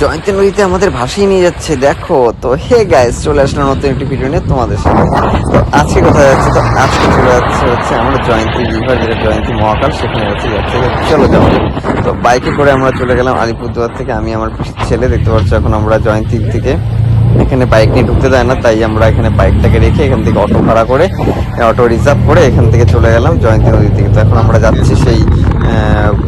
জয়ন্তী নদীতে আমাদের ভাসিয়ে নিয়ে যাচ্ছে। দেখো, তো হে গাইস চলে আসলাম নতুন একটি ভিডিও নিয়ে তোমাদের সাথে। তো আজকে কোথায় যাচ্ছে? তো আজকে চলে যাচ্ছে হচ্ছে আমরা জয়ন্তী রিভার যেটা জয়ন্তী মহাকাল, সেখানে যাচ্ছে। যাচ্ছে চলো যাওয়া তো বাইকে করে আমরা চলে গেলাম আলিপুরদুয়ার থেকে। আমি আমার ছেলে, দেখতে পাচ্ছি এখন আমরা জয়ন্তীর থেকে। এখানে বাইক নিয়ে ঢুকতে দেয় না, তাই আমরা এখানে বাইকটাকে রেখে এখান থেকে অটো ভাড়া করে, অটো রিজার্ভ করে এখান থেকে চলে গেলাম জয়ন্তী নদীর থেকে তো এখন আমরা যাচ্ছি সেই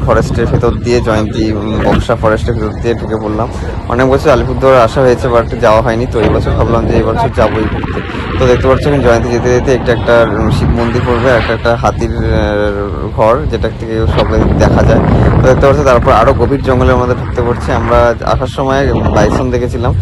ফরেস্টের ভেতর দিয়ে জয়ন্তী বক্সা ফরেস্টের ভেতর দিয়ে ঢুকে পড়লাম। অনেক বছর আলিপুরদুয়ার আসা হয়েছে বাট যাওয়া হয়নি। তো এই বছর ভাবলাম যে এই বছর যাবোই ঘুরতে। তো দেখতে পাচ্ছ এখানে জয়ন্তী যেতে যেতে একটা একটা শিব মন্দির পড়বে একটা একটা হাতির ঘর, যেটা থেকে সব দেখা যায়। তো দেখতে পাচ্ছ, তারপর আরও গভীর জঙ্গলের মধ্যে ঢুকতে পড়ছে। আমরা আসার সময় বাইসন দেখেছিলাম।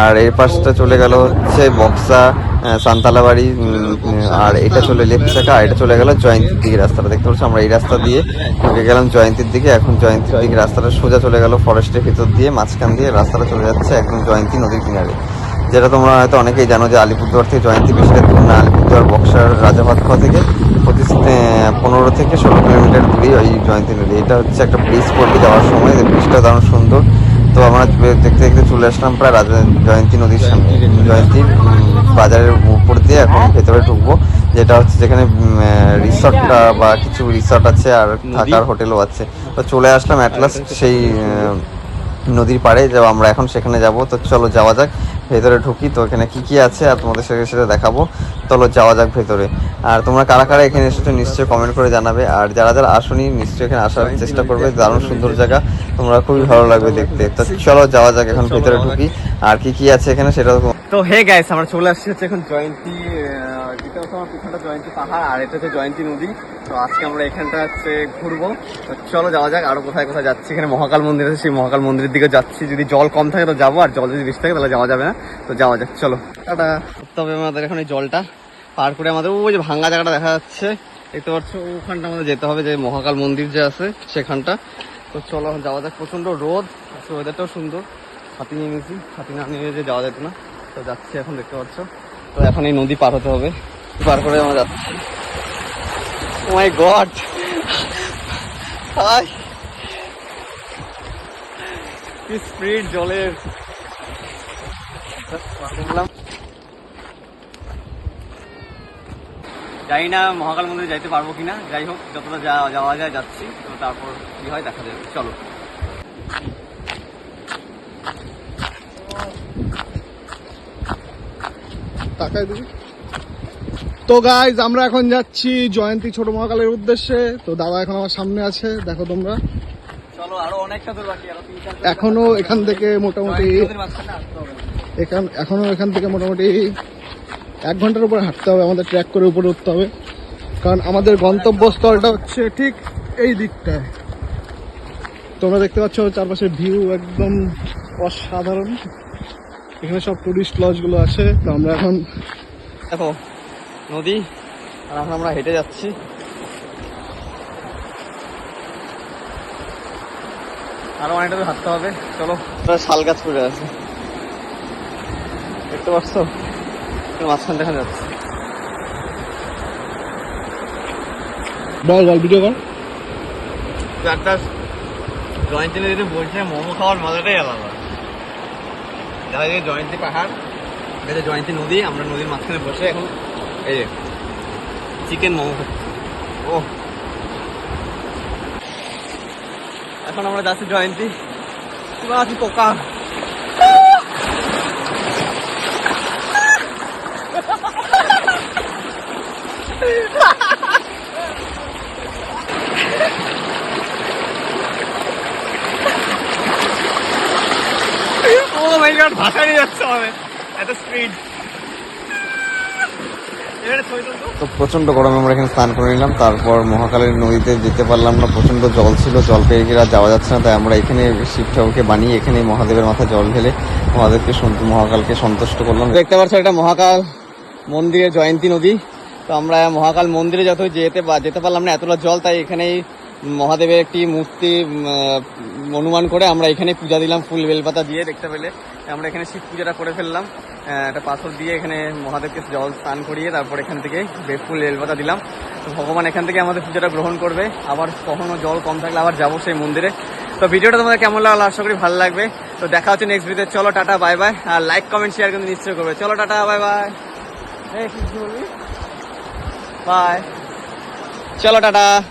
আর এই পাশটা চলে গেল হচ্ছে বক্সা আহ, সান্তালাবাড়ি উম, আর এটা চলে লেফট চাকা আর এটা চলে গেল জয়ন্তীর দিকে রাস্তাটা। দেখতে পাচ্ছ আমরা এই রাস্তা দিয়ে ঢুকে গেলাম জয়ন্তীর দিকে। এখন জয়ন্তীর দিকে রাস্তাটা সোজা চলে গেল ফরেস্টের ভিতর দিয়ে মাঝখান দিয়ে রাস্তাটা চলে যাচ্ছে একদম জয়ন্তী নদীর কিনারে। যেটা তোমরা হয়তো অনেকেই জানো যে আলিপুরদুয়ার থেকে জয়ন্তী বেশি দূর না আলিপুরদুয়ার বক্সার রাজাভাতখোয়া থেকে প্রতি পনেরো থেকে ষোলো কিলোমিটার দূরেই ওই জয়ন্তী নদী। এটা হচ্ছে একটা ব্রিজ পড়বে যাওয়ার সময়। ব্রিজটা দারুণ সুন্দর। তো আমরা দেখতে দেখতে চলে আসলাম প্রায় রাজা জয়ন্তী নদীর সামনে। জয়ন্তী বাজারের উপর দিয়ে এখন ভেতরে ঢুকবো যেটা হচ্ছে যেখানে রিসর্টটা বা কিছু রিসর্ট আছে আর থাকার হোটেলও আছে। তো চলে আসলাম অ্যাটলাস্ট সেই নদীর পাড়ে। যাব আমরা এখন সেখানে যাব। তো চলো যাওয়া যাক। ভেতরে ঢুকি তো এখানে কি কি আছে আর তোমাদের সাথে সেটা দেখাবো। চলো যাওয়া যাক ভেতরে। আর তোমরা কারা কারা এখানে এসেছ নিশ্চয়ই কমেন্ট করে জানাবে। আর যারা যারা আসনি নিশ্চয়ই এখানে আসার চেষ্টা করবে। দারুণ সুন্দর জায়গা। তোমরা খুবই ভালো লাগবে দেখতে। তো চলো যাওয়া যাক এখন ভেতরে ঢুকি। আর কি কি আছে এখানে সেটা তো হে গাইস আমরা চলে আসছি হচ্ছে এখন জয়ন্তী জয়ন্তী পাহাড়, আর এটা হচ্ছে জয়ন্তী নদী। তো আজকে আমরা ঘুরবো। তো চলো যাওয়া যাক কোথায় কোথায় যাচ্ছি। এখানে মহাকাল মন্দির আছে, সেই মহাকাল মন্দিরের দিকে যাচ্ছি। যদি জল কম থাকে তো যাব, আর জল যদি বেশি থাকে তাহলে যাওয়া যাবে না। তো যাওয়া যাক, চলো। তবে আমাদের এখন এই জলটা পার করে আমাদের ওই যে ভাঙ্গা জায়গাটা দেখা যাচ্ছে। দেখতে পাচ্ছ, ওখানটা আমাদের যেতে হবে, যে মহাকাল মন্দির যে আছে, সেখানটা। তো চলো, যাওয়া যাক। প্রচণ্ড রোদ ওয়েদারটাও সুন্দর। হাতি নিয়ে নিয়েছি। হাতি না নিয়ে যে যাওয়া যেত না। তো যাচ্ছি এখন, দেখতে পাচ্ছ। তো এখন এই নদী পার হতে হবে। পার করে আমরা যাচ্ছি। My god hi! কি স্পিড জলের। জানি না মহাকাল মন্দিরে যাইতে পারব কিনা। যাই হোক, যতটা যা- যাওয়া যায় যাচ্ছি। তো তারপর কি হয় দেখা যাবে। চলো। তাকায় দিবি তো গাইজ আমরা এখন যাচ্ছি জয়ন্তী ছোট মহাকালের উদ্দেশ্যে। তো দাদা এখন আমার সামনে আছে দেখো তোমরা। এখনও এখান থেকে মোটামুটি এখান এখনও এখান থেকে মোটামুটি এক ঘণ্টার উপর হাঁটতে হবে আমাদের ট্র্যাক করে উপরে উঠতে হবে। কারণ আমাদের গন্তব্যস্থলটা হচ্ছে ঠিক এই দিকটায়। তোমরা দেখতে পাচ্ছ চারপাশের ভিউ একদম অসাধারণ। এখানে সব টুরিস্ট লজগুলো আছে তো আমরা এখন দেখো নদী। আর এখন আমরা হেঁটে যাচ্ছি। আরও অনেকটা হাঁটতে হবে। চলো। শাল গাছ পড়ে আছে। দেখতে পাচ্ছ? মাঝখান দেখা যাচ্ছে। বল বল ভিডিও কর তো একটা জয়ন্তী নদীতে বসে মোমো খাওয়ার মজাটাই আলাদা। দেখা যায় জয়ন্তী পাহাড় জয়ন্তী নদী আমরা নদীর মাঝখানে বসে এখন এই চিকেন মোমো ও এখন আমরা যাচ্ছি জয়ন্তী। আছি পোকা। ও মাই গড ভাষা নিয়ে যাচ্ছে হবে এত স্পিড তো? প্রচণ্ড গরমে আমরা এখানে স্নান করে নিলাম। তারপর মহাকালের নদীতে যেতে পারলাম না প্রচণ্ড জল ছিল, জল পেয়ে আর যাওয়া যাচ্ছে না। তাই আমরা এখানে শিব ঠাকুরকে বানিয়ে এখানে মহাদেবের মাথায় জল ঢেলে মহাদেবকে মহাকালকে সন্তুষ্ট করলাম। দেখতে পাচ্ছ এটা মহাকাল মন্দিরের জয়ন্তী নদী। তো আমরা মহাকাল মন্দিরে যত যেতে যেতে পারলাম না, এতটা জল, তাই এখানেই মহাদেবের একটি মূর্তি অনুমান করে আমরা এখানে পূজা দিলাম, ফুল বেলপাতা দিয়ে দেখতে পেলে। আমরা এখানে শিব পূজাটা করে ফেললাম। একটা পাথর দিয়ে এখানে মহাদেবকে জল স্নান করিয়ে তারপর এখান থেকে বে- ফুল বেলপাতা দিলাম। তো ভগবান এখান থেকে আমাদের পূজাটা গ্রহণ করবে। আবার কখনো জল কম থাকলে আবার যাব সেই মন্দিরে। তো ভিডিওটা তোমাদের কেমন লাগল আশা করি ভালো লাগবে। তো দেখা হচ্ছে নেক্সট ভিডিওতে চলো টাটা বাই বাই আর লাইক কমেন্ট শেয়ার কিন্তু নিশ্চয় করবে। চলো টাটা বাই বাই বাই চলো টাটা।